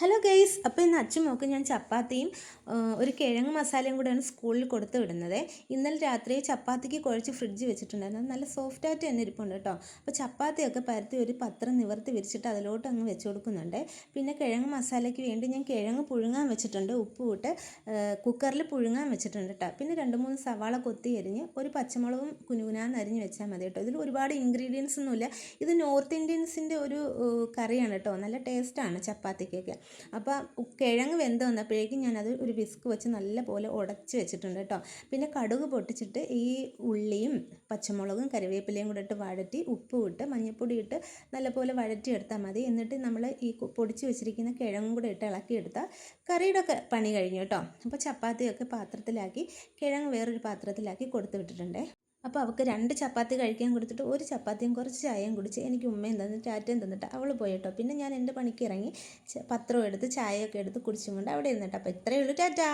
Hello guys അപ്പോൾ ഇന്ന് അച്ഛൻ മോക്ക് ഞാൻ ചപ്പാത്തിയും ഒരു കിഴങ്ങ് മസാലയും കൂടെയാണ് സ്കൂളിൽ കൊടുത്തു വിടുന്നത്. ഇന്നലെ രാത്രി ചപ്പാത്തിക്ക് കുഴച്ച് ഫ്രിഡ്ജ് വെച്ചിട്ടുണ്ടായിരുന്നു. നല്ല സോഫ്റ്റ് ആയിട്ട് തന്നെ ഇരിപ്പുണ്ട് കേട്ടോ. അപ്പോൾ ചപ്പാത്തിയൊക്കെ പരത്തി ഒരു പത്രം നിവർത്തി വിരിച്ചിട്ട് അതിലോട്ട് അങ്ങ് വെച്ച് കൊടുക്കുന്നുണ്ട്. പിന്നെ കിഴങ്ങ് മസാലയ്ക്ക് വേണ്ടി ഞാൻ കിഴങ്ങ് പുഴുങ്ങാൻ വെച്ചിട്ടുണ്ട്. ഉപ്പ് ഇട്ട് കുക്കറിൽ പുഴുങ്ങാൻ വെച്ചിട്ടുണ്ട് കേട്ടോ. പിന്നെ രണ്ട് മൂന്ന് സവാള കൊത്തി അരിഞ്ഞ് ഒരു പച്ചമുളകും കുനുകുനാന്ന് അരിഞ്ഞ് വെച്ചാൽ മതി കേട്ടോ. ഇതിൽ ഒരുപാട് ഇൻഗ്രീഡിയൻസ് ഒന്നുമില്ല. ഇത് നോർത്ത് ഇന്ത്യൻസിന്റെ ഒരു കറിയാണ് കേട്ടോ. നല്ല ടേസ്റ്റാണ് ചപ്പാത്തിക്കൊക്കെ. അപ്പോൾ കിഴങ്ങ് വെന്ത് വന്നപ്പോഴേക്കും ഞാനത് ഒരു വിസ്ക് വെച്ച് നല്ല പോലെ ഉടച്ച് വെച്ചിട്ടുണ്ട് കേട്ടോ പിന്നെ കടുക് പൊട്ടിച്ചിട്ട് ഈ ഉള്ളിയും പച്ചമുളകും കറിവേപ്പിലയും കൂടെ ഇട്ട് വഴറ്റി ഉപ്പ് ഇട്ട് മഞ്ഞൾപ്പൊടി ഇട്ട് നല്ലപോലെ വഴറ്റി എടുത്താൽ മതി. എന്നിട്ട് നമ്മൾ ഈ പൊടിച്ച് വെച്ചിരിക്കുന്ന കിഴങ്ങും കൂടെ ഇട്ട് ഇളക്കിയെടുത്താൽ കറിയുടെ പണി കഴിഞ്ഞു കേട്ടോ അപ്പോൾ ചപ്പാത്തിയൊക്കെ പാത്രത്തിലാക്കി കിഴങ്ങ് വേറൊരു പാത്രത്തിലാക്കി കൊടുത്തു വിട്ടിട്ടുണ്ടേ. അപ്പോൾ അവൾക്ക് രണ്ട് ചപ്പാത്തി കഴിക്കാൻ കൊടുത്തിട്ട് ഒരു ചപ്പാത്തിയും കുറച്ച് ചായയും കുടിച്ച് എനിക്ക് ഉമ്മയും തന്നിട്ട് ടാറ്റയും തന്നിട്ട് അവൾ പോയി കേട്ടോ. പിന്നെ ഞാൻ എന്റെ പണിക്ക് ഇറങ്ങി പത്രം എടുത്ത് ചായയൊക്കെ എടുത്ത് കുടിച്ചും കൊണ്ട് അവിടെ ഇരുന്നിട്ട് അപ്പോൾ ഇത്രയേ ഉള്ളൂ ടാറ്റാ.